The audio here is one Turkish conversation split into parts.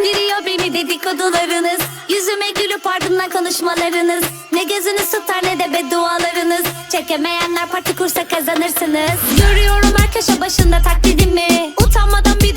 ne dedikodularınız. Yüzüme gülüp ardından konuşmalarınız. Ne gözünüz tutar ne de beddualarınız. Çekemeyenler parti kursa kazanırsınız. Görüyorum her köşe başında taklidimi. Utanmadan bir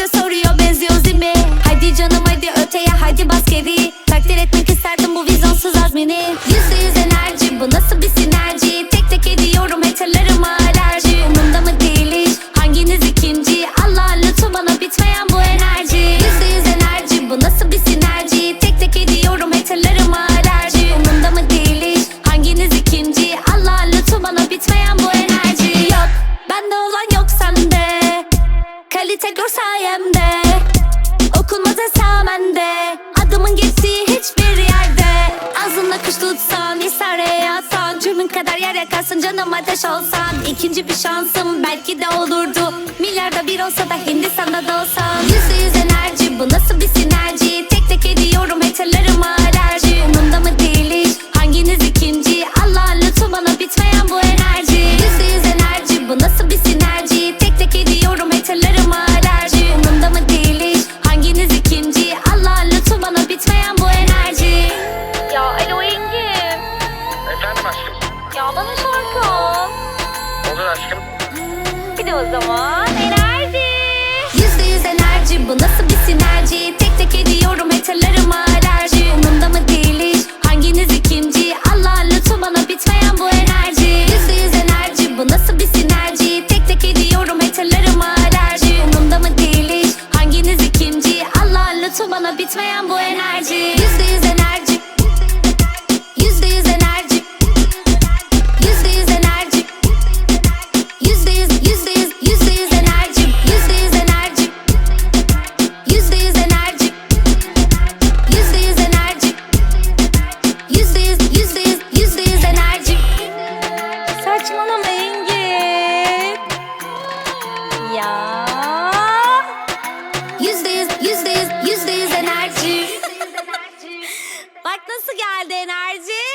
Kalite gör sayemde Okunmaz esamende Adımın geçtiği hiçbir yerde. Ağzında kuş tutsan İsare yatsan Cürmün kadar yer yakarsın canım ateş olsan. İkinci bir şansım belki de olurdu Milyarda bir olsa da Hindistan'da da olsan. Yüzde yüz enerji bu nasıl bir sinerji Ya bana şarkı al. Olur aşkım. Bir de o zaman enerji. Yüzde yüz enerji bu nasıl bir sinerji? Tek tek ediyorum haterlarıma alerji. Umurumda mı değil iş hanginiz ikinci? Allah lütfu bana bitmeyen bu enerji. Yüzde yüz enerji bu nasıl bir sinerji? Tek tek ediyorum haterlarıma alerji. Umurumda mı değil iş hanginiz ikinci? Allah lütfu bana bitmeyen bu enerji. Yüzde yüz enerji nasıl geldi enerji